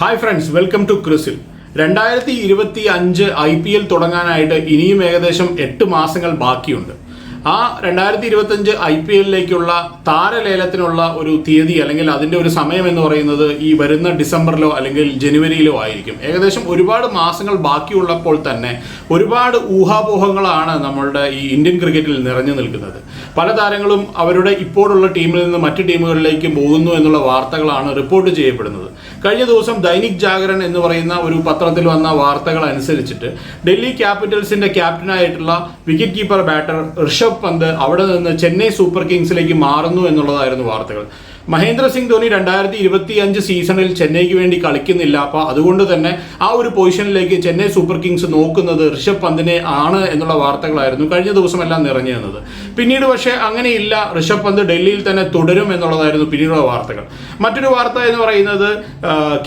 Hi friends welcome to ക്രിസിൽ രണ്ടായിരത്തി ഇരുപത്തി അഞ്ച് ഐ പി എൽ തുടങ്ങാനായിട്ട് ഇനിയും ഏകദേശം എട്ട് മാസങ്ങൾ ബാക്കിയുണ്ട്. ആ രണ്ടായിരത്തി ഇരുപത്തി അഞ്ച് ഐ പി എല്ലിലേക്കുള്ള താരലേലത്തിനുള്ള ഒരു തീയതി അല്ലെങ്കിൽ അതിന്റെ ഒരു സമയം എന്ന് പറയുന്നത് ഈ വരുന്ന ഡിസംബറിലോ അല്ലെങ്കിൽ ജനുവരിയിലോ ആയിരിക്കും. ഏകദേശം ഒരുപാട് മാസങ്ങൾ ബാക്കിയുള്ളപ്പോൾ തന്നെ ഒരുപാട് ഊഹാപോഹങ്ങളാണ് നമ്മളുടെ ഈ ഇന്ത്യൻ ക്രിക്കറ്റിൽ നിറഞ്ഞു നിൽക്കുന്നത്. പല താരങ്ങളും അവരുടെ ഇപ്പോഴുള്ള ടീമിൽ നിന്ന് മറ്റ് ടീമുകളിലേക്ക് പോകുന്നു എന്നുള്ള വാർത്തകളാണ് റിപ്പോർട്ട് ചെയ്യപ്പെടുന്നത്. കഴിഞ്ഞ ദിവസം ദൈനിക് ജാഗരൺ എന്ന് പറയുന്ന ഒരു പത്രത്തിൽ വന്ന വാർത്തകൾ അനുസരിച്ചിട്ട് ഡൽഹി ക്യാപിറ്റൽസിന്റെ ക്യാപ്റ്റനായിട്ടുള്ള wicket keeper batter Rishabh Pant അവിടെ നിന്ന് ചെന്നൈ സൂപ്പർ കിങ്സിലേക്ക് മാറുന്നു എന്നുള്ളതായിരുന്നു വാർത്തകൾ. മഹേന്ദ്ര സിംഗ് ധോണി രണ്ടായിരത്തി ഇരുപത്തി അഞ്ച് സീസണിൽ ചെന്നൈക്ക് വേണ്ടി കളിക്കുന്നില്ല. അപ്പോൾ അതുകൊണ്ട് തന്നെ ആ ഒരു പൊസിഷനിലേക്ക് ചെന്നൈ സൂപ്പർ കിങ്സ് നോക്കുന്നത് ഋഷഭ് പന്തിനെ ആണ് എന്നുള്ള വാർത്തകളായിരുന്നു കഴിഞ്ഞ ദിവസമെല്ലാം നിറഞ്ഞു നിന്നത്. പിന്നീട് പക്ഷേ അങ്ങനെയില്ല. ഋഷഭ് പന്ത് ഡൽഹിയിൽ തന്നെ തുടരും എന്നുള്ളതായിരുന്നു പിന്നീടുള്ള വാർത്തകൾ. മറ്റൊരു വാർത്ത എന്ന് പറയുന്നത്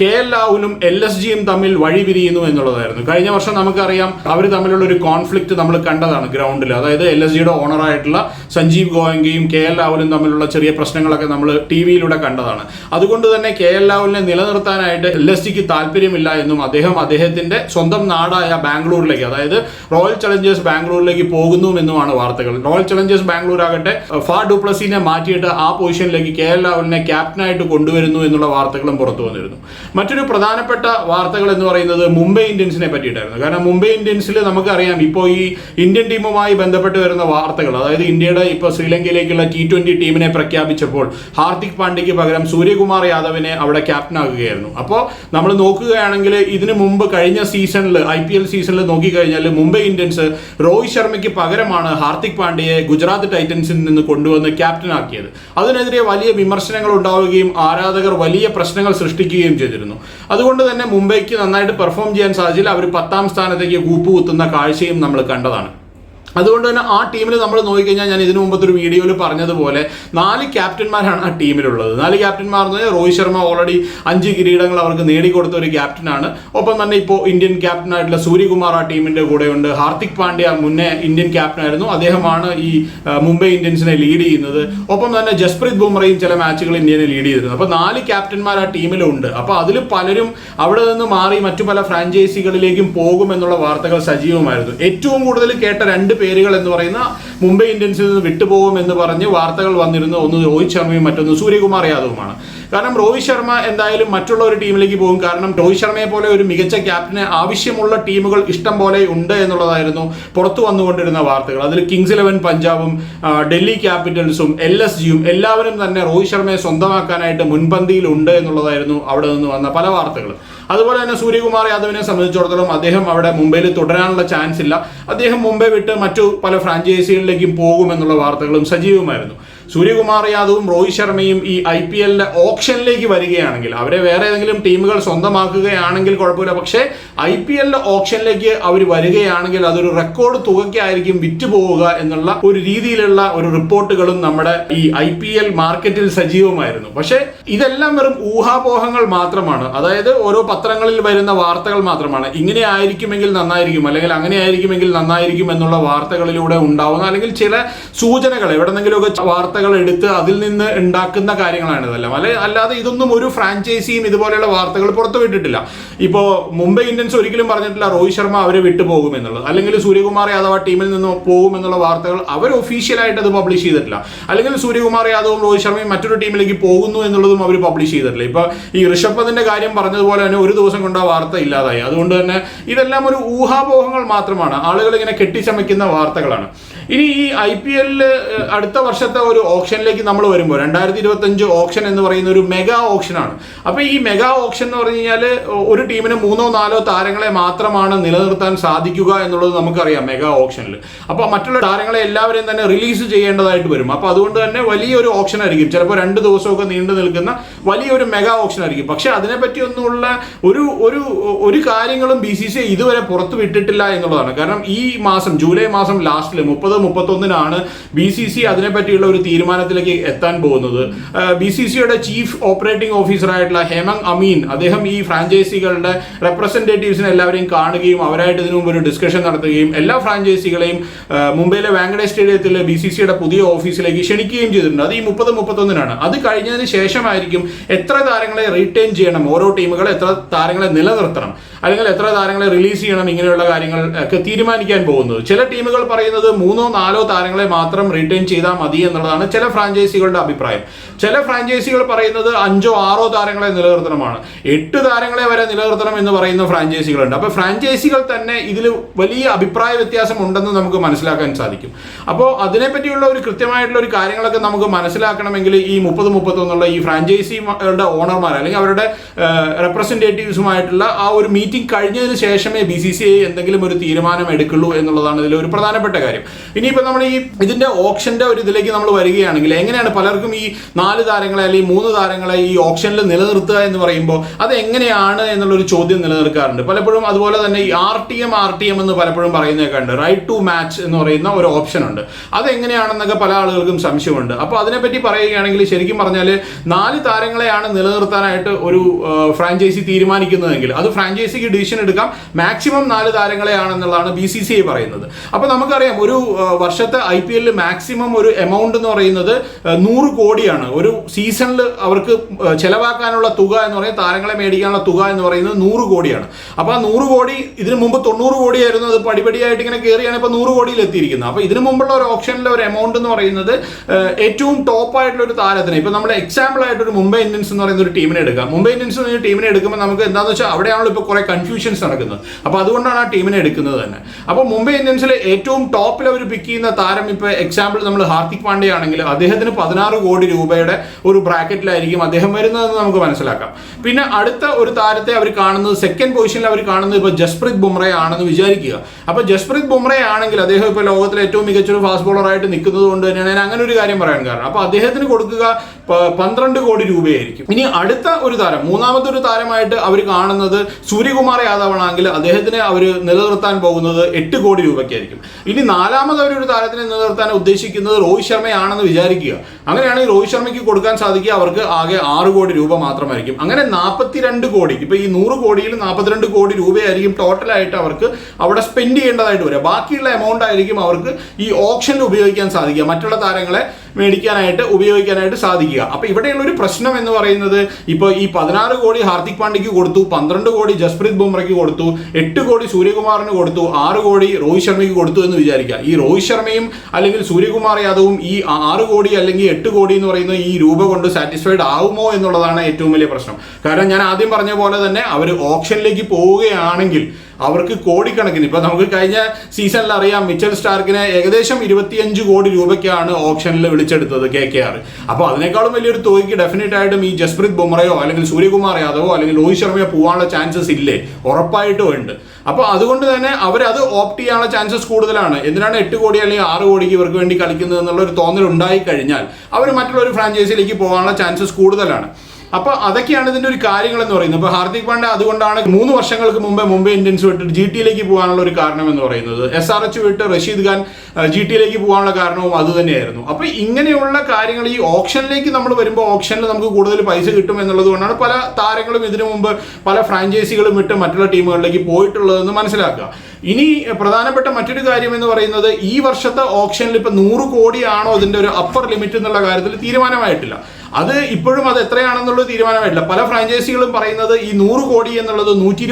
കെ എൽ രാഹുലും എൽ എസ് ജിയും തമ്മിൽ വഴി പിരിയുന്നു എന്നുള്ളതായിരുന്നു. കഴിഞ്ഞ വർഷം നമുക്കറിയാം അവർ തമ്മിലുള്ള ഒരു കോൺഫ്ലിക്റ്റ് നമ്മൾ കണ്ടതാണ് ഗ്രൗണ്ടിൽ അതായത് എൽ എസ് ജിയുടെ ഓണറായിട്ടുള്ള സഞ്ജീവ് ഗോയങ്കയും കെ എൽ രാഹുലും തമ്മിലുള്ള ചെറിയ പ്രശ്നങ്ങളൊക്കെ നമ്മൾ ടി വിയിലൂടെ കണ്ടതാണ്. അതുകൊണ്ട് തന്നെ കെ എൽ രാഹുലിനെ നിലനിർത്താനായിട്ട് എൽ എസ് സിക്ക് താല്പര്യമില്ല എന്നും അദ്ദേഹം അദ്ദേഹത്തിന്റെ സ്വന്തം നാടായ ബാംഗ്ലൂരിലേക്ക് അതായത് റോയൽ ചലഞ്ചേഴ്സ് ബാംഗ്ലൂരിലേക്ക് പോകുന്നു എന്നുമാണ് വാർത്തകൾ. റോയൽ ചലഞ്ചേഴ്സ് ബാംഗ്ലൂർ ആകട്ടെ ഫാ ഡുപ്ലസിനെ മാറ്റിയിട്ട് ആ പൊസിഷനിലേക്ക് കെ എൽ രാഹുലിനെ ക്യാപ്റ്റനായിട്ട് കൊണ്ടുവരുന്നു എന്നുള്ള വാർത്തകളും പുറത്തു വന്നിരുന്നു. മറ്റൊരു പ്രധാനപ്പെട്ട വാർത്തകൾ എന്ന് പറയുന്നത് മുംബൈ ഇന്ത്യൻസിനെ പറ്റിയിട്ടായിരുന്നു. കാരണം മുംബൈ ഇന്ത്യൻസിൽ നമുക്കറിയാം ഇപ്പോൾ ഈ ഇന്ത്യൻ ടീമുമായി ബന്ധപ്പെട്ട് വരുന്ന വാർത്തകൾ അതായത് ഇന്ത്യയുടെ ഇപ്പോൾ ശ്രീലങ്കയിലേക്കുള്ള ടി ട്വന്റി ടീമിനെ പ്രഖ്യാപിച്ചപ്പോൾ ഹാർദിക് പാണ്ഡ്യയ്ക്ക് പകരം സൂര്യകുമാർ യാദവിനെ അവിടെ ക്യാപ്റ്റൻ ആകുകയായിരുന്നു അപ്പോൾ നമ്മൾ നോക്കുകയാണെങ്കിൽ ഇതിന് മുമ്പ് കഴിഞ്ഞ സീസണിൽ ഐ പി എൽ സീസണിൽ നോക്കിക്കഴിഞ്ഞാൽ മുംബൈ ഇന്ത്യൻസ് രോഹിത് ശർമ്മയ്ക്ക് പകരമാണ് ഹാർദിക് പാണ്ഡ്യയെ ഗുജറാത്ത് ടൈറ്റൻസിൽ നിന്ന് കൊണ്ടുവന്ന് ക്യാപ്റ്റൻ ആക്കിയത്. അതിനെതിരെ വലിയ വിമർശനങ്ങൾ ഉണ്ടാവുകയും ആരാധകർ വലിയ പ്രശ്നങ്ങൾ സൃഷ്ടിക്കുകയും ചെയ്തിരുന്നു. അതുകൊണ്ട് തന്നെ മുംബൈക്ക് നന്നായിട്ട് പെർഫോം ചെയ്യാൻ സാധിച്ചില്ല. അവർ പത്താം സ്ഥാനത്തേക്ക് കൂപ്പുകുത്തുന്ന കാഴ്ചയും നമ്മൾ കണ്ടതാണ്. അതുകൊണ്ട് തന്നെ ആ ടീമിൽ നമ്മൾ നോക്കിക്കഴിഞ്ഞാൽ ഞാൻ ഇതിനു മുമ്പത്തെ ഒരു വീഡിയോയിൽ പറഞ്ഞതുപോലെ നാല് ക്യാപ്റ്റന്മാരാണ് ആ ടീമിലുള്ളത്. നാല് ക്യാപ്റ്റന്മാർ എന്ന് പറഞ്ഞാൽ രോഹിത് ശർമ്മ ഓൾറെഡി അഞ്ച് കിരീടങ്ങൾ അവർക്ക് നേടിക്കൊടുത്ത ഒരു ക്യാപ്റ്റനാണ്. ഒപ്പം തന്നെ ഇപ്പോൾ ഇന്ത്യൻ ക്യാപ്റ്റനായിട്ടുള്ള സൂര്യകുമാർ ആ ടീമിന്റെ കൂടെയുണ്ട്. ഹാർദിക് പാണ്ഡ്യ മുന്നേ ഇന്ത്യൻ ക്യാപ്റ്റനായിരുന്നു. അദ്ദേഹമാണ് ഈ മുംബൈ ഇന്ത്യൻസിനെ ലീഡ് ചെയ്യുന്നത്. ഒപ്പം തന്നെ ജസ്പ്രീത് ബുംറയും ചില മാച്ചുകൾ ഇന്ത്യനെ ലീഡ് ചെയ്തിരുന്നു. അപ്പോൾ നാല് ക്യാപ്റ്റന്മാർ ആ ടീമിലുണ്ട്. അപ്പോൾ അതിൽ പലരും അവിടെ നിന്ന് മാറി മറ്റു പല ഫ്രാഞ്ചൈസികളിലേക്കും പോകുമെന്നുള്ള വാർത്തകൾ സജീവമായിരുന്നു. ഏറ്റവും കൂടുതൽ കേട്ട രണ്ട് പേരുകൾ എന്ന് പറയുന്ന മുംബൈ ഇന്ത്യൻസിൽ നിന്ന് വിട്ടുപോകും എന്ന് പറഞ്ഞ് വാർത്തകൾ വന്നിരുന്നു. ഒന്ന് രോഹിത് ശർമ്മയും മറ്റൊന്ന് സൂര്യകുമാർ യാദവുമാണ്. കാരണം രോഹിത് ശർമ്മ എന്തായാലും മറ്റുള്ള ഒരു ടീമിലേക്ക് പോകും. കാരണം രോഹിത് ശർമ്മയെ പോലെ ഒരു മികച്ച ക്യാപ്റ്റന് ആവശ്യമുള്ള ടീമുകൾ ഇഷ്ടം പോലെ ഉണ്ട് എന്നുള്ളതായിരുന്നു പുറത്തു വന്നുകൊണ്ടിരുന്ന വാർത്തകൾ. അതിൽ കിങ്സ് ഇലവൻ പഞ്ചാബും ഡൽഹി ക്യാപിറ്റൽസും എൽ എസ് ജിയും എല്ലാവരും തന്നെ രോഹിത് ശർമ്മയെ സ്വന്തമാക്കാനായിട്ട് മുൻപന്തിയിലുണ്ട് എന്നുള്ളതായിരുന്നു അവിടെ നിന്ന് വന്ന പല വാർത്തകളും അതുപോലെ തന്നെ സൂര്യകുമാർ യാദവിനെ സംബന്ധിച്ചിടത്തോളം അദ്ദേഹം അവിടെ മുംബൈയിൽ തുടരാനുള്ള ചാൻസ് ഇല്ല. അദ്ദേഹം മുംബൈ വിട്ട് മറ്റു പല ഫ്രാഞ്ചൈസികളിലേക്കും പോകുമെന്നുള്ള വാർത്തകളും സജീവമായിരുന്നു. സൂര്യകുമാർ യാദവും രോഹിത് ശർമ്മയും ഈ ഐ പി എല്ലിന്റെ ഓപ്ഷനിലേക്ക് വരികയാണെങ്കിൽ അവരെ വേറെ ഏതെങ്കിലും ടീമുകൾ സ്വന്തമാക്കുകയാണെങ്കിൽ കുഴപ്പമില്ല. പക്ഷേ ഐ പി എല്ലിന്റെ ഓപ്ഷനിലേക്ക് അവർ വരികയാണെങ്കിൽ അതൊരു റെക്കോർഡ് തുകയ്ക്കായിരിക്കും വിറ്റ് പോവുക എന്നുള്ള ഒരു രീതിയിലുള്ള ഒരു റിപ്പോർട്ടുകളും നമ്മുടെ ഈ ഐ പി എൽ മാർക്കറ്റിൽ സജീവമായിരുന്നു. പക്ഷേ ഇതെല്ലാം വെറും ഊഹാപോഹങ്ങൾ മാത്രമാണ്. അതായത് ഓരോ പത്രങ്ങളിൽ വരുന്ന വാർത്തകൾ മാത്രമാണ്. ഇങ്ങനെ ആയിരിക്കുമെങ്കിൽ നന്നായിരിക്കും അല്ലെങ്കിൽ അങ്ങനെ ആയിരിക്കുമെങ്കിൽ നന്നായിരിക്കും എന്നുള്ള വാർത്തകളിലൂടെ ഉണ്ടാവുന്ന അല്ലെങ്കിൽ ചില സൂചനകൾ എവിടെന്നെങ്കിലുമൊക്കെ വാർത്തകൾ എടുത്ത് അതിൽ നിന്ന് ഉണ്ടാക്കുന്ന കാര്യങ്ങളാണ് ഇതെല്ലാം. അല്ലെ അല്ലാതെ ഇതൊന്നും ഒരു ഫ്രാഞ്ചൈസിയും ഇതുപോലെയുള്ള വാർത്തകൾ പുറത്തുവിട്ടിട്ടില്ല. ഇപ്പോൾ മുംബൈ ഇന്ത്യൻസ് ഒരിക്കലും പറഞ്ഞിട്ടില്ല രോഹിത് ശർമ്മ അവരെ വിട്ടുപോകും എന്നുള്ളത്. അല്ലെങ്കിൽ സൂര്യകുമാർ യാദവ് ആ ടീമിൽ നിന്ന് പോകും എന്നുള്ള വാർത്തകൾ അവർ ഒഫീഷ്യലായിട്ട് അത് പബ്ലിഷ് ചെയ്തിട്ടില്ല. അല്ലെങ്കിൽ സൂര്യകുമാർ യാദവും രോഹിത് ശർമ്മയും മറ്റൊരു ടീമിലേക്ക് പോകുന്നു എന്നുള്ളതും അവർ പബ്ലിഷ് ചെയ്തിട്ടില്ല. ഇപ്പോൾ ഈ ഋഷഭ് പന്തിന്റെ കാര്യം പറഞ്ഞതുപോലെ തന്നെ ഒരു ദിവസം കൊണ്ട് ആ വാർത്ത ഇല്ലാതായി. അതുകൊണ്ട് തന്നെ ഇതെല്ലാം ഒരു ഊഹാപോഹങ്ങൾ മാത്രമാണ്. ആളുകൾ ഇങ്ങനെ കെട്ടിച്ചമയ്ക്കുന്ന വാർത്തകളാണ്. ഇനി ഈ ഐ പി എല്ലിൽ അടുത്ത വർഷത്തെ ഒരു ഓപ്ഷനിലേക്ക് നമ്മൾ വരുമ്പോൾ രണ്ടായിരത്തി ഇരുപത്തി അഞ്ച് ഓപ്ഷൻ എന്ന് പറയുന്ന ഒരു മെഗാ ഓപ്ഷനാണ്. അപ്പൊ ഈ മെഗാ ഓപ്ഷൻ എന്ന് പറഞ്ഞു കഴിഞ്ഞാൽ ഒരു ടീമിന് മൂന്നോ നാലോ താരങ്ങളെ മാത്രമാണ് നിലനിർത്താൻ സാധിക്കുക എന്നുള്ളത് നമുക്കറിയാം മെഗാ ഓപ്ഷനിൽ അപ്പൊ മറ്റുള്ള താരങ്ങളെ എല്ലാവരെയും തന്നെ റിലീസ് ചെയ്യേണ്ടതായിട്ട് വരും. അപ്പൊ അതുകൊണ്ട് തന്നെ വലിയൊരു ഓപ്ഷൻ ആയിരിക്കും ചിലപ്പോൾ രണ്ട് ദിവസമൊക്കെ നീണ്ടു നിൽക്കുന്ന വലിയൊരു മെഗാ ഓപ്ഷൻ ആയിരിക്കും പക്ഷെ അതിനെപ്പറ്റി ഒന്നുമുള്ള ഒരു ഒരു ഒരു കാര്യങ്ങളും ബി സി സി ഇതുവരെ പുറത്തു വിട്ടിട്ടില്ല എന്നുള്ളതാണ്. കാരണം ഈ മാസം ജൂലൈ മാസം ലാസ്റ്റിൽ മുപ്പത് മുപ്പത് മുപ്പത്തൊന്നിനാണ് ബി സി സി അതിനെപ്പറ്റിയുള്ള ഒരു തീരുമാനത്തിലേക്ക് എത്താൻ പോകുന്നത്. ബി സി സിയുടെ ചീഫ് ഓപ്പറേറ്റിംഗ് ഓഫീസറായിട്ടുള്ള ഹേമങ് അമീൻ അദ്ദേഹം ഈ ഫ്രാഞ്ചൈസികളുടെ റെപ്രസെന്റേറ്റീവ്സിനെ എല്ലാവരെയും കാണുകയും അവരായിട്ട് ഇതിനു മുമ്പ് ഒരു ഡിസ്കഷൻ നടത്തുകയും എല്ലാ ഫ്രാഞ്ചൈസികളെയും മുംബൈയിലെ വാങ്കഡേ സ്റ്റേഡിയത്തിലെ ബി സി സിയുടെ പുതിയ ഓഫീസിലേക്ക് ക്ഷണിക്കുകയും ചെയ്തിട്ടുണ്ട്. അത് ഈ മുപ്പത് മുപ്പത്തൊന്നിനാണ്. അത് കഴിഞ്ഞതിന് ശേഷമായിരിക്കും എത്ര താരങ്ങളെ റീറ്റെയിൻ ചെയ്യണം ഓരോ ടീമുകളെ എത്ര താരങ്ങളെ നിലനിർത്തണം. അല്ലെങ്കിൽ എത്ര താരങ്ങളെ റിലീസ് ചെയ്യണം ഇങ്ങനെയുള്ള കാര്യങ്ങൾ ഒക്കെ തീരുമാനിക്കാൻ പോകുന്നത്. ചില ടീമുകൾ പറയുന്നത് മൂന്നോ നാലോ താരങ്ങളെ മാത്രം റിട്ടേൺ ചെയ്താൽ മതി എന്നുള്ളതാണ് ചില ഫ്രാഞ്ചൈസികളുടെ അഭിപ്രായം. ചില ഫ്രാഞ്ചൈസികൾ പറയുന്നത് അഞ്ചോ ആറോ താരങ്ങളെ നിലനിർത്തണമാണ്. എട്ട് താരങ്ങളെ വരെ നിലനിർത്തണം എന്ന് പറയുന്ന ഫ്രാഞ്ചൈസികളുണ്ട് അപ്പോൾ ഫ്രാഞ്ചൈസികൾ തന്നെ ഇതിൽ വലിയ അഭിപ്രായ വ്യത്യാസം ഉണ്ടെന്ന് നമുക്ക് മനസ്സിലാക്കാൻ സാധിക്കും. അപ്പോൾ അതിനെപ്പറ്റിയുള്ള ഒരു കൃത്യമായിട്ടുള്ള ഒരു കാര്യങ്ങളൊക്കെ നമുക്ക് മനസ്സിലാക്കണമെങ്കിൽ ഈ മുപ്പത് മുപ്പത്തൊന്നുള്ള ഈ ഫ്രാഞ്ചൈസികളുടെ ഓണർമാർ അല്ലെങ്കിൽ അവരുടെ റെപ്രസെന്റേറ്റീവ്സുമായിട്ടുള്ള ആ ഒരു മീറ്റിംഗ് കഴിഞ്ഞതിന് ശേഷമേ ബി സി സി ഐ എന്തെങ്കിലും ഒരു തീരുമാനം എടുക്കുള്ളൂ എന്നുള്ളതാണ് ഇതിൽ ഒരു പ്രധാനപ്പെട്ട കാര്യം. ഇനിയിപ്പോൾ നമ്മൾ ഈ ഇതിന്റെ ഓപ്ഷന്റെ ഒരു ഇതിലേക്ക് നമ്മൾ വരികയാണെങ്കിൽ എങ്ങനെയാണ് പലർക്കും ഈ നാല് താരങ്ങളെ അല്ലെങ്കിൽ മൂന്ന് താരങ്ങളെ ഈ ഓപ്ഷനിൽ നിലനിർത്തുക എന്ന് പറയുമ്പോൾ അത് എങ്ങനെയാണ് എന്നുള്ളൊരു ചോദ്യം നിലനിൽക്കാറുണ്ട് പലപ്പോഴും അതുപോലെ തന്നെ ഈ R T M R T M എന്ന് പലപ്പോഴും പറയുന്നതൊക്കെ റൈറ്റ് ടു മാച്ച് എന്ന് പറയുന്ന ഒരു ഓപ്ഷൻ ഉണ്ട്. അത് എങ്ങനെയാണെന്നൊക്കെ പല ആളുകൾക്കും സംശയമുണ്ട്. അപ്പോൾ അതിനെപ്പറ്റി പറയുകയാണെങ്കിൽ ശരിക്കും പറഞ്ഞാൽ നാല് താരങ്ങളെയാണ് നിലനിർത്താനായിട്ട് ഒരു ഫ്രാഞ്ചൈസി തീരുമാനിക്കുന്നതെങ്കിൽ അത് ഫ്രാഞ്ചൈസിക്ക് ഡിസിഷൻ എടുക്കാം. മാക്സിമം നാല് താരങ്ങളെയാണെന്നുള്ളതാണ് ബി സി സി ഐ പറയുന്നത്. അപ്പോൾ നമുക്കറിയാം ഒരു വർഷത്തെ ഐ പി എല്ലിൽ മാക്സിമം ഒരു എമൗണ്ട് എന്ന് പറയുന്നത് നൂറ് കോടിയാണ്. ഒരു സീസണിൽ അവർക്ക് ചെലവാക്കാനുള്ള തുക എന്ന് പറയുന്നത് താരങ്ങളെ മേടിക്കാനുള്ള തുക എന്ന് പറയുന്നത് നൂറ് കോടിയാണ്. അപ്പോൾ ആ നൂറ് കോടി ഇതിനു മുമ്പ് തൊണ്ണൂറ് കോടിയായിരുന്നു. അത് പടിപടിയായിട്ട് ഇങ്ങനെ കയറിയാണ് ഇപ്പോൾ നൂറ് കോടിയിൽ എത്തിയിരിക്കുന്നത് അപ്പോൾ ഇതിനു മുമ്പുള്ള ഒരു ഓപ്ഷനിലെ ഒരു എമൗണ്ട് എന്ന് പറയുന്നത് ഏറ്റവും ടോപ്പ് ആയിട്ടുള്ള ഒരു താരത്തിന് ഇപ്പോൾ നമ്മൾ എക്സാമ്പിൾ ആയിട്ട് ഒരു മുംബൈ ഇന്ത്യൻസ് എന്ന് പറയുന്ന ഒരു ടീമിനെ എടുക്കാം. മുംബൈ ഇന്ത്യൻസ് എന്ന ടീമിനെ എടുക്കുമ്പോൾ നമുക്ക് എന്താണെന്ന് വെച്ചാൽ അവിടെയാണല്ലോ ഇപ്പോൾ കുറേ കൺഫ്യൂഷൻസ് നടക്കുന്നത്. അപ്പോൾ അതുകൊണ്ടാണ് ആ ടീമിനെ എടുക്കുന്നത് തന്നെ. അപ്പോൾ മുംബൈ ഇന്ത്യൻസിലെ ഏറ്റവും ടോപ്പിൽ അവർ പിക്ക് ചെയ്യുന്ന താരം ഇപ്പോൾ എക്സാമ്പിൾ നമ്മൾ ഹാർദിക് പാണ്ഡ്യ ആണെങ്കിൽ അദ്ദേഹത്തിന് പതിനാറ് കോടി രൂപയുടെ ഒരു ബ്രാക്കറ്റിലായിരിക്കും അദ്ദേഹം വരുന്നതെന്ന് നമുക്ക് മനസ്സിലാക്കാം. പിന്നെ അടുത്ത ഒരു താരത്തെ അവർ കാണുന്നത് സെക്കൻഡ് പൊസിഷനിൽ അവർ കാണുന്നത് ഇപ്പോൾ ജസ്പ്രീത് ബുംറ ആണെന്ന് വിചാരിക്കുക. അപ്പോൾ ജസ്പ്രീത് ബുംറ ആണെങ്കിൽ അദ്ദേഹം ഇപ്പോൾ ലോകത്തിലെ ഏറ്റവും മികച്ചൊരു ഫാസ്റ്റ് ബോളറായിട്ട് നിൽക്കുന്നത് കൊണ്ട് തന്നെയാണ് ഞാൻ അങ്ങനെ ഒരു കാര്യം പറയാൻ കാരണം. അപ്പോൾ അദ്ദേഹത്തിന് കൊടുക്കുക പന്ത്രണ്ട് കോടി രൂപയായിരിക്കും. ഇനി അടുത്ത ഒരു താരം മൂന്നാമത്തെ ഒരു താരമായിട്ട് അവർ കാണുന്നത് സൂര്യകുമാർ യാദവ് ആണെങ്കിൽ അദ്ദേഹത്തിന് അവർ നിലനിർത്താൻ പോകുന്നത് എട്ട് കോടി രൂപയ്ക്കായിരിക്കും. ഇനി നാലാമത് അവർ ഒരു താരത്തിനെ നിലനിർത്താൻ ഉദ്ദേശിക്കുന്നത് രോഹിത് ശർമ്മയാണെന്ന് വിചാരിക്കുക. അങ്ങനെയാണെങ്കിൽ രോഹിത് ശർമ്മയ്ക്ക് കൊടുക്കാൻ സാധിക്കുക അവർക്ക് ആകെ ആറ് കോടി രൂപ മാത്രമായിരിക്കും. അങ്ങനെ നാൽപ്പത്തിരണ്ട് കോടി ഇപ്പൊ ഈ നൂറ് കോടിയിൽ നാൽപ്പത്തിരണ്ട് കോടി രൂപയായിരിക്കും ടോട്ടലായിട്ട് അവർക്ക് അവിടെ സ്പെൻഡ് ചെയ്യേണ്ടതായിട്ട് വരിക. ബാക്കിയുള്ള എമൗണ്ട് ആയിരിക്കും അവർക്ക് ഈ ഓപ്ഷനിൽ ഉപയോഗിക്കാൻ സാധിക്കുക. മറ്റുള്ള താരങ്ങളെ മേടിക്കാനായിട്ട് ഉപയോഗിക്കാനായിട്ട് സാധിക്കുക. അപ്പൊ ഇവിടെയുള്ള ഒരു പ്രശ്നം എന്ന് പറയുന്നത് ഇപ്പോൾ ഈ പതിനാറ് കോടി ഹാർദിക് പാണ്ഡ്യക്ക് കൊടുത്തു പന്ത്രണ്ട് കോടി ജസ്പ്രീത് ബുംറയ്ക്ക് കൊടുത്തു എട്ട് കോടി സൂര്യകുമാറിന് കൊടുത്തു ആറ് കോടി രോഹിത് ശർമ്മയ്ക്ക് കൊടുത്തു എന്ന് വിചാരിക്കുക. ഈ രോഹിത് ശർമ്മയും അല്ലെങ്കിൽ സൂര്യകുമാർ യാദവും ഈ ആറ് കോടി അല്ലെങ്കിൽ എട്ട് കോടി എന്ന് പറയുന്ന ഈ രൂപ കൊണ്ട് സാറ്റിസ്ഫൈഡ് ആവുമോ എന്നുള്ളതാണ് ഏറ്റവും വലിയ പ്രശ്നം. കാരണം ഞാൻ ആദ്യം പറഞ്ഞ പോലെ തന്നെ അവർ ഓപ്ഷനിലേക്ക് പോവുകയാണെങ്കിൽ അവർക്ക് കോടിക്കണക്കിന്. ഇപ്പൊ നമുക്ക് കഴിഞ്ഞ സീസണിൽ അറിയാം മിച്ചൽ സ്റ്റാർക്കിനെ ഏകദേശം ഇരുപത്തിയഞ്ച് കോടി രൂപയ്ക്കാണ് ഓപ്ഷനിൽ വിളിച്ചെടുത്തത് കെ കെ ആർ അപ്പോൾ അതിനേക്കാളും വലിയൊരു തുകയ്ക്ക് ഡെഫിനറ്റ് ആയിട്ടും ഈ ജസ്പ്രീത് ബുംറയോ അല്ലെങ്കിൽ സൂര്യകുമാർ യാദവോ അല്ലെങ്കിൽ രോഹിത് ശർമ്മയോ പോകാനുള്ള ചാൻസസ് ഇല്ലേ? ഉറപ്പായിട്ടും ഉണ്ട്. അപ്പോൾ അതുകൊണ്ട് തന്നെ അവർ അത് ഓപ്റ്റ് ചെയ്യാനുള്ള ചാൻസസ് കൂടുതലാണ്. എന്തിനാണ് എട്ട് കോടി അല്ലെങ്കിൽ ആറ് കോടിക്ക് ഇവർക്ക് വേണ്ടി കളിക്കുന്നത് എന്നുള്ള ഒരു തോന്നൽ ഉണ്ടായി കഴിഞ്ഞാൽ അവർ മറ്റുള്ള ഫ്രാഞ്ചൈസിയിലേക്ക് പോകാനുള്ള ചാൻസസ് കൂടുതലാണ്. അപ്പൊ അതൊക്കെയാണ് ഇതിന്റെ ഒരു കാര്യങ്ങൾ എന്ന് പറയുന്നത്. അപ്പൊ ഹാർദിക് പാണ്ഡ്യ അതുകൊണ്ടാണ് മൂന്ന് വർഷങ്ങൾക്ക് മുമ്പ് മുംബൈ ഇന്ത്യൻസ് വിട്ടിട്ട് ജി ടിയിലേക്ക് പോകാനുള്ള ഒരു കാരണം എന്ന് പറയുന്നത്. എസ് ആർ എച്ച് വിട്ട് റഷീദ് ഖാൻ ജി ടിയിലേക്ക് പോകാനുള്ള കാരണവും അത് തന്നെയായിരുന്നു. അപ്പൊ ഇങ്ങനെയുള്ള കാര്യങ്ങൾ ഈ ഓപ്ഷനിലേക്ക് നമ്മൾ വരുമ്പോൾ ഓപ്ഷനിൽ നമുക്ക് കൂടുതൽ പൈസ കിട്ടും എന്നുള്ളത് കൊണ്ടാണ് പല താരങ്ങളും ഇതിനു മുമ്പ് പല ഫ്രാഞ്ചൈസികളും വിട്ട് മറ്റുള്ള ടീമുകളിലേക്ക് പോയിട്ടുള്ളതെന്ന് മനസ്സിലാക്കുക. ഇനി പ്രധാനപ്പെട്ട മറ്റൊരു കാര്യം എന്ന് പറയുന്നത് ഈ വർഷത്തെ ഓപ്ഷനിൽ ഇപ്പൊ നൂറ് കോടിയാണോ അതിന്റെ ഒരു അപ്പർ ലിമിറ്റ് എന്നുള്ള കാര്യത്തിൽ തീരുമാനമായിട്ടില്ല. അത് ഇപ്പോഴും അത് എത്രയാണെന്നുള്ളത് തീരുമാനമായിട്ടില്ല. പല ഫ്രാഞ്ചൈസികളും പറയുന്നത് ഈ നൂറ് കോടി എന്നുള്ളത് നൂറ്റി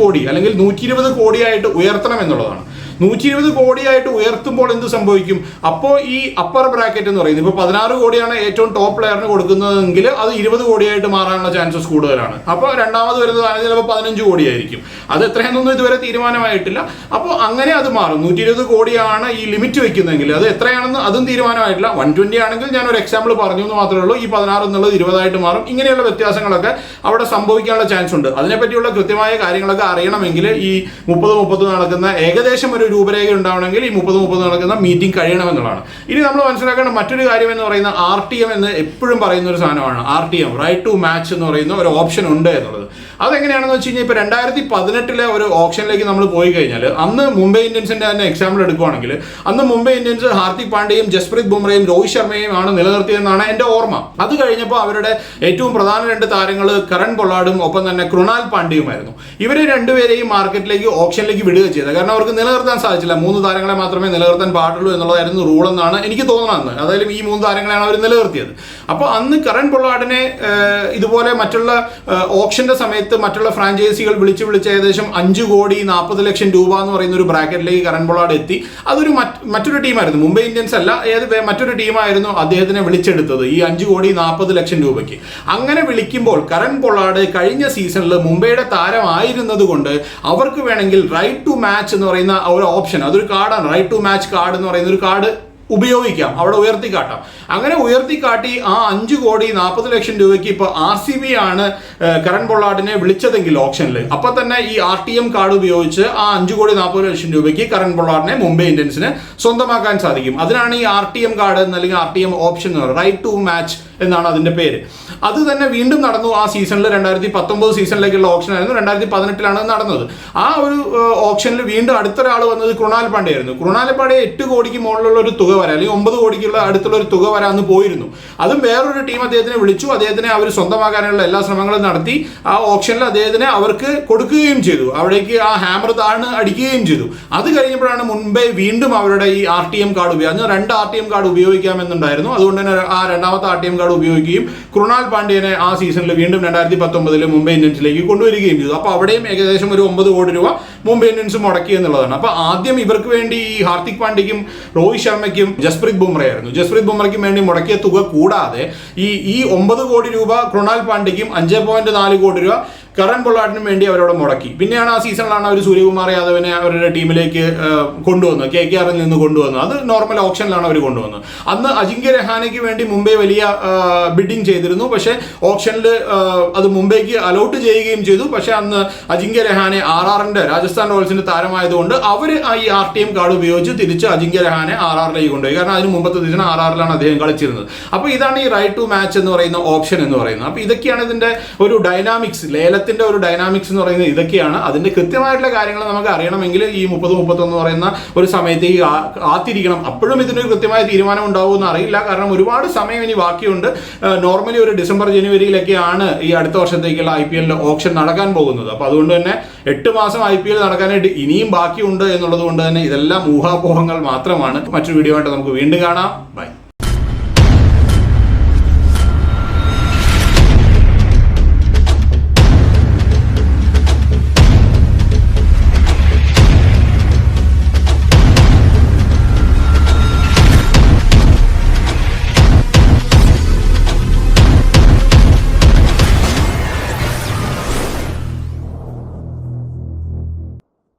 കോടി അല്ലെങ്കിൽ നൂറ്റി കോടിയായിട്ട് ഉയർത്തണം എന്നുള്ളതാണ്. നൂറ്റി ഇരുപത് കോടിയായിട്ട് ഉയർത്തുമ്പോൾ എന്ത് സംഭവിക്കും? അപ്പോൾ ഈ അപ്പർ ബ്രാക്കറ്റ് എന്ന് പറയുന്നത് ഇപ്പോൾ പതിനാറ് കോടിയാണ് ഏറ്റവും ടോപ്പ് പ്ലെയറിന് കൊടുക്കുന്നതെങ്കിൽ അത് ഇരുപത് കോടിയായിട്ട് മാറാനുള്ള ചാൻസസ് കൂടുതലാണ്. അപ്പോൾ രണ്ടാമത് വരുന്നത് ചിലപ്പോൾ പതിനഞ്ച് കോടിയായിരിക്കും. അത് എത്രയാണെന്നൊന്നും ഇതുവരെ തീരുമാനമായിട്ടില്ല. അപ്പോൾ അങ്ങനെ അത് മാറും. നൂറ്റി ഇരുപത് കോടിയാണ് ഈ ലിമിറ്റ് വെക്കുന്നതെങ്കിൽ അത് എത്രയാണെന്ന് അതും തീരുമാനമായിട്ടില്ല. വൺ ട്വന്റി ആണെങ്കിൽ ഞാൻ ഒരു എക്സാമ്പിൾ പറഞ്ഞു എന്ന് മാത്രമേ ഉള്ളൂ. ഈ പതിനാറ് എന്നുള്ളത് ഇരുപതായിട്ട് മാറും. ഇങ്ങനെയുള്ള വ്യത്യാസങ്ങളൊക്കെ അവിടെ സംഭവിക്കാനുള്ള ചാൻസ് ഉണ്ട്. അതിനെപ്പറ്റിയുള്ള കൃത്യമായ കാര്യങ്ങളൊക്കെ അറിയണമെങ്കിൽ ഈ മുപ്പത് മുപ്പത് നടക്കുന്ന ഏകദേശം ഒരു രൂപരേഖ ഉണ്ടാവണമെങ്കിൽ ഈ മുപ്പത് മുപ്പത് നടക്കുന്ന മീറ്റിംഗ് കഴിയണമെന്നുള്ളതാണ്. ഇനി നമ്മൾ മനസ്സിലാക്കേണ്ട മറ്റൊരു കാര്യം എന്ന് പറയുന്ന ആർ ടി എം എന്ന് എപ്പോഴും പറയുന്ന ഒരു സാധനമാണ് R T M right to match എന്ന് പറയുന്ന ഒരു ഓപ്ഷൻ ഉണ്ട് എന്നുള്ളത്. അതെങ്ങനെയാണെന്ന് വെച്ച് കഴിഞ്ഞാൽ ഇപ്പോൾ രണ്ടായിരത്തി പതിനെട്ടിലെ ഒരു ഓപ്ഷനിലേക്ക് നമ്മൾ പോയി കഴിഞ്ഞാൽ അന്ന് മുംബൈ ഇന്ത്യൻസിന്റെ തന്നെ എക്സാമ്പിൾ എടുക്കുവാണെങ്കിൽ അന്ന് മുംബൈ ഇന്ത്യൻസ് ഹാർദിക് പാണ്ഡ്യയും ജസ്പ്രീത് ബുംറയും രോഹിത് ശർമ്മയും ആണ് നിലനിർത്തിയതെന്നാണ് എന്റെ ഓർമ്മ. അത് കഴിഞ്ഞപ്പോൾ അവരുടെ ഏറ്റവും പ്രധാന രണ്ട് താരങ്ങൾ കരൺ പൊള്ളാടും ഒപ്പം തന്നെ കൃണാൽ പാണ്ഡ്യയുമായിരുന്നു. ഇവരെ രണ്ടുപേരെയും മാർക്കറ്റിലേക്ക് ഓപ്ഷനിലേക്ക് വിടുക ചെയ്തത് കാരണം അവർക്ക് നിലനിർത്താൻ സാധിച്ചില്ല. മൂന്ന് താരങ്ങളെ മാത്രമേ നിലനിർത്താൻ പാടുള്ളൂ എന്നുള്ളതായിരുന്നു റൂൾ എന്നാണ് എനിക്ക് തോന്നുന്നത് അതായാലും ഈ മൂന്ന് താരങ്ങളെയാണ് അവർ നിലനിർത്തിയത്. അപ്പോൾ അന്ന് കരൺ പൊള്ളാടിനെ ഇതുപോലെ മറ്റുള്ള ഓപ്ഷന്റെ സമയത്ത് മറ്റുള്ള ഫ്രാഞ്ചൈസികൾ വിളിച്ച് വിളിച്ച് ഏകദേശം അഞ്ച് കോടി നാൽപ്പത് ലക്ഷം രൂപ എന്ന് പറയുന്ന ഒരു ബ്രാക്കറ്റിലേക്ക് കരൺ പൊള്ളാട് എത്തി. അതൊരു മറ്റൊരു ടീമായിരുന്നു. മുംബൈ ഇന്ത്യൻസ് അല്ല ഏത് മറ്റൊരു ടീമായിരുന്നു അദ്ദേഹത്തിനെ വിളിച്ചെടുത്തത് ഈ അഞ്ച് കോടി നാൽപ്പത് ലക്ഷം രൂപയ്ക്ക്. അങ്ങനെ വിളിക്കുമ്പോൾ കരൺ പൊള്ളാട് കഴിഞ്ഞ സീസണിൽ മുംബൈയുടെ താരമായിരുന്നതുകൊണ്ട് അവർക്ക് വേണമെങ്കിൽ റൈറ്റ് ടു മാച്ച് എന്ന് പറയുന്ന ഒരു ഓപ്ഷൻ അതൊരു കാർഡാണ്. റൈറ്റ് ടു മാച്ച് കാർഡ് എന്ന് പറയുന്ന ഒരു കാർഡ് ഉപയോഗിക്കാം. അവിടെ ഉയർത്തിക്കാട്ടാം. അങ്ങനെ ഉയർത്തിക്കാട്ടി ആ അഞ്ച് കോടി നാൽപ്പത് ലക്ഷം രൂപയ്ക്ക് ഇപ്പോൾ ആർ സി ബി ആണ് കരൺ പൊള്ളാടിനെ വിളിച്ചതെങ്കിൽ ഓപ്ഷനിൽ അപ്പൊ തന്നെ ഈ ആർ ടി എം കാർഡ് ഉപയോഗിച്ച് ആ അഞ്ച് കോടി നാൽപ്പത് ലക്ഷം രൂപയ്ക്ക് കരൺ പൊള്ളാടിനെ മുംബൈ ഇന്ത്യൻസിന് സ്വന്തമാക്കാൻ സാധിക്കും. അതിനാണ് ഈ ആർ ടി എം കാർഡ് അല്ലെങ്കിൽ R T M option right to match എന്നാണ് അതിന്റെ പേര്. അത് തന്നെ വീണ്ടും നടന്നു ആ സീസണിൽ രണ്ടായിരത്തി പത്തൊമ്പത് സീസണിലേക്കുള്ള ഓപ്ഷൻ ആയിരുന്നു. രണ്ടായിരത്തി പതിനെട്ടിലാണ് നടന്നത്. ആ ഒരു ഓപ്ഷനിൽ വീണ്ടും അടുത്തൊരാൾ വന്നത് കൃണാൽ പാണ്ഡ്യ ആയിരുന്നു കൃണാൽ പാണ്ഡ്യ എട്ട് കോടിക്ക് മുകളിലുള്ള ഒരു തുക വരാം അല്ലെങ്കിൽ ഒമ്പത് കോടിക്കുള്ള അടുത്തുള്ള ഒരു തുക വരാന്ന് പോയിരുന്നു. അതും വേറൊരു ടീം അദ്ദേഹത്തിനെ വിളിച്ചു. അദ്ദേഹത്തിനെ അവർ സ്വന്തമാക്കാനുള്ള എല്ലാ ശ്രമങ്ങളും നടത്തി. ആ ഓപ്ഷനിൽ അദ്ദേഹത്തിനെ അവർക്ക് കൊടുക്കുകയും ചെയ്തു. അവിടേക്ക് ആ ഹാമർ താഴ്ന്ന് അടിക്കുകയും ചെയ്തു. അത് കഴിഞ്ഞപ്പോഴാണ് മുൻപേ വീണ്ടും അവരുടെ ഈ ആർ ടി എം കാർഡ് ഉപയോഗിച്ചത് അന്ന് രണ്ട് ആർ ടി എം കാർഡ് ഉപയോഗിക്കാമെന്നുണ്ടായിരുന്നു. അതുകൊണ്ട് തന്നെ ആ രണ്ടാമത്തെ ആർ ടി എം കാർഡ് ഉപയോഗിക്കുകയും കൃണാൽ പാണ്ഡ്യനെ ആ സീസണിൽ വീണ്ടും രണ്ടായിരത്തി പത്തൊമ്പതിൽ മുംബൈ ഇന്ത്യൻസിലേക്ക് കൊണ്ടുവരികയും ചെയ്തു. അപ്പോൾ അവിടെയും ഏകദേശം ഒരു ഒമ്പത് കോടി രൂപ മുംബൈ ഇന്ത്യൻസ് മുടക്കി എന്നുള്ളതാണ്. അപ്പോൾ ആദ്യം ഇവർക്ക് വേണ്ടി ഈ ഹാർദിക് പാണ്ഡ്യയ്ക്കും രോഹിത് ശർമ്മയ്ക്കും ജസ്പ്രീത് ബുംറയായിരുന്നു ജസ്പ്രീത് ബുംറയ്ക്കും വേണ്ടി മുടക്കിയ തുക കൂടാതെ ഈ ഈ ഒമ്പത് കോടി രൂപ കൃണാൽ പാണ്ഡ്യയ്ക്കും അഞ്ച് പോയിന്റ് നാല് കോടി രൂപ കരൺ പൊള്ളാട്ടിനും വേണ്ടി അവരവിടെ മുടക്കി. പിന്നെയാണ് ആ സീസണിലാണ് അവർ സൂര്യകുമാർ യാദവിനെ അവരുടെ ടീമിലേക്ക് കൊണ്ടുവന്നത്. കെ കെ ആറിൽ നിന്ന് കൊണ്ടുവന്നത്. അത് നോർമൽ ഓപ്ഷനിലാണ് അവർ കൊണ്ടുവന്നത്. അന്ന് അജിങ്ക്യ രഹാനയ്ക്ക് വേണ്ടി മുംബൈ വലിയ ബിഡിങ് ചെയ്തിരുന്നു. പക്ഷേ ഓപ്ഷനിൽ അത് മുംബൈക്ക് അലോട്ട് ചെയ്യുകയും ചെയ്തു. പക്ഷേ അന്ന് അജിങ്ക്യ രഹാനെ ആർ ആറിന്റെ രാജസ്ഥാൻ റോയൽസിന്റെ താരമായതുകൊണ്ട് അവർ ഈ ആർ ടി എം കാർഡ് ഉപയോഗിച്ച് തിരിച്ച് അജിങ്ക്യ രഹാനെ ആർ ആറിലേക്ക് കൊണ്ടുപോയി. കാരണം അതിന് മുമ്പത്തെ ദിവസം ആർ ആറിലാണ് അദ്ദേഹം കളിച്ചിരുന്നത്. അപ്പോൾ ഇതാണ് ഈ റൈറ്റ് ടു മാച്ച് എന്ന് പറയുന്ന ഓപ്ഷൻ എന്ന് പറയുന്നത്. അപ്പോൾ ഇതൊക്കെയാണ് ഇതിന്റെ ഒരു ഡൈനാമിക്സ് ലേലത്തിന്റെ ഒരു ഡൈനാമിക്സ് എന്ന് പറയുന്നത് ഇതൊക്കെയാണ്. അതിന്റെ കൃത്യമായിട്ടുള്ള കാര്യങ്ങൾ നമുക്ക് അറിയണമെങ്കിൽ ഈ മുപ്പത് മുപ്പത്തൊന്ന് പറയുന്ന ഒരു സമയത്തേക്ക് കാത്തിരിക്കണം. അപ്പോഴും ഇതിനൊരു കൃത്യമായ തീരുമാനം ഉണ്ടാവുമെന്ന് അറിയില്ല. കാരണം ഒരുപാട് സമയം ഇനി ബാക്കിയുണ്ട്. നോർമലി ഒരു ഡിസംബർ ജനുവരിയിലൊക്കെയാണ് ഈ അടുത്ത വർഷത്തേക്കുള്ള ഐ പി എല്ലിന്റെ ഓപ്ഷൻ നടക്കാൻ പോകുന്നത്. അപ്പോൾ അതുകൊണ്ട് തന്നെ എട്ട് മാസം ഐ പി എൽ നടക്കാനായിട്ട് ഇനിയും ബാക്കിയുണ്ട് എന്നുള്ളത് കൊണ്ട് തന്നെ ഇതെല്ലാം ഊഹാപോഹങ്ങൾ മാത്രമാണ്. മറ്റൊരു വീഡിയോ ആയിട്ട് നമുക്ക് വീണ്ടും കാണാം. ബൈ